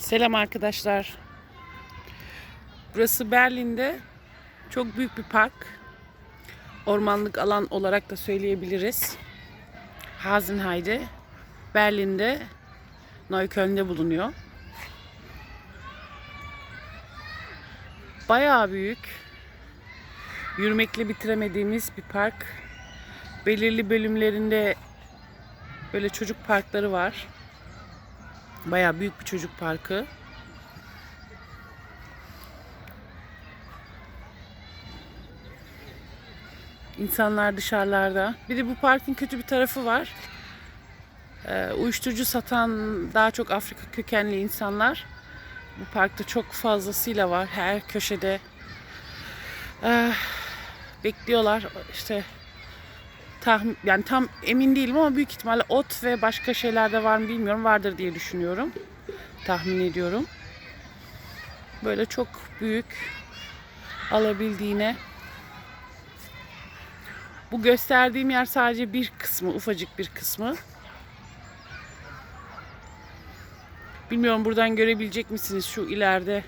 Selam arkadaşlar. Burası Berlin'de çok büyük bir park. Ormanlık alan olarak da söyleyebiliriz. Hasenheide Berlin'de Neukölln'de bulunuyor. Bayağı büyük. Yürümekle bitiremediğimiz bir park. Belirli bölümlerinde böyle çocuk parkları var. Bayağı büyük bir çocuk parkı. İnsanlar dışarılarda. Bir de bu parkın kötü bir tarafı var. Ee, uyuşturucu satan daha çok Afrika kökenli insanlar. Bu parkta çok fazlasıyla var. Her köşede Ee, bekliyorlar. İşte tahmin, yani tam emin değilim ama büyük ihtimalle ot ve başka şeyler de var mı bilmiyorum. Vardır diye düşünüyorum. Tahmin ediyorum. Böyle çok büyük alabildiğine bu gösterdiğim yer sadece bir kısmı, ufacık bir kısmı. Bilmiyorum buradan görebilecek misiniz şu ileride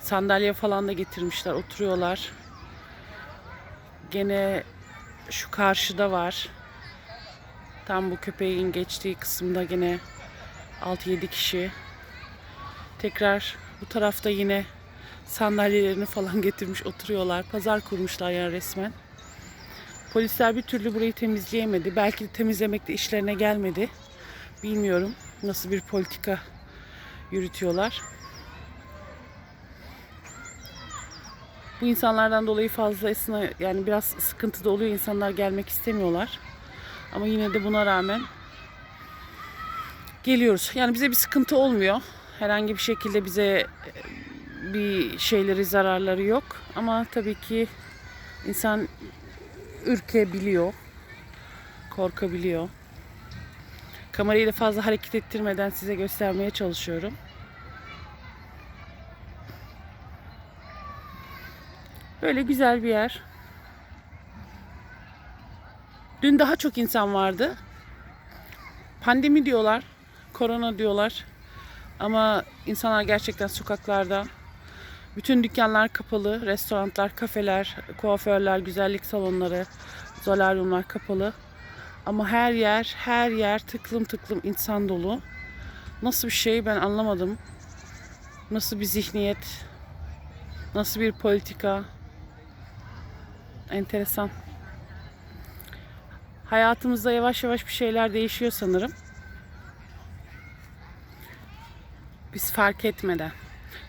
sandalye falan da getirmişler, oturuyorlar. Gene şu karşıda var. Tam bu köpeğin geçtiği kısımda gene 6-7 kişi. Tekrar bu tarafta yine sandalyelerini falan getirmiş oturuyorlar. Pazar kurmuşlar yani resmen. Polisler bir türlü burayı temizleyemedi. Belki temizlemek de işlerine gelmedi. Bilmiyorum nasıl bir politika yürütüyorlar. Bu insanlardan dolayı fazla esna yani biraz sıkıntı da oluyor. İnsanlar gelmek istemiyorlar. Ama yine de buna rağmen geliyoruz. Yani bize bir sıkıntı olmuyor. Herhangi bir şekilde bize e, bir şeyleri zararları yok. Ama tabii ki insan ürkebiliyor. Korkabiliyor. Kamerayı da fazla hareket ettirmeden size göstermeye çalışıyorum. Böyle güzel bir yer. Dün daha çok insan vardı. Pandemi diyorlar, korona diyorlar. Ama insanlar gerçekten sokaklarda. Bütün dükkanlar kapalı, restoranlar, kafeler, kuaförler, güzellik salonları, zolaryumlar kapalı. Ama her yer, her yer tıklım tıklım insan dolu. Nasıl bir şey ben anlamadım. Nasıl bir zihniyet, nasıl bir politika, enteresan. Hayatımızda yavaş yavaş bir şeyler değişiyor sanırım. Biz fark etmeden.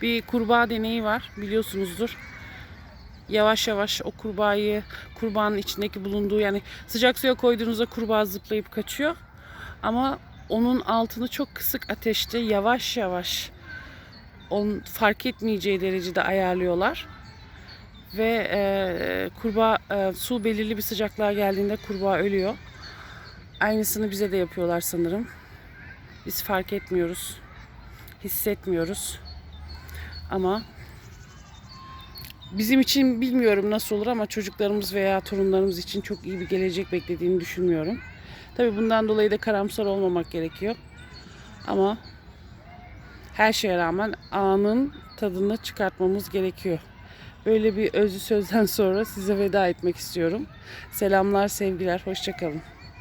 Bir kurbağa deneyi var biliyorsunuzdur. Yavaş yavaş o kurbağayı kurbağanın içindeki bulunduğu yani sıcak suya koyduğunuzda kurbağa zıplayıp kaçıyor. Ama onun altını çok kısık ateşte yavaş yavaş onun fark etmeyeceği derecede ayarlıyorlar ve e, kurbağa e, su belirli bir sıcaklığa geldiğinde kurbağa ölüyor. Aynısını bize de yapıyorlar sanırım. Biz fark etmiyoruz. Hissetmiyoruz. Ama bizim için bilmiyorum nasıl olur ama çocuklarımız veya torunlarımız için çok iyi bir gelecek beklediğini düşünmüyorum. Tabii bundan dolayı da karamsar olmamak gerekiyor. Ama her şeye rağmen anın tadını çıkartmamız gerekiyor. Böyle bir özlü sözden sonra size veda etmek istiyorum. Selamlar, sevgiler, hoşçakalın.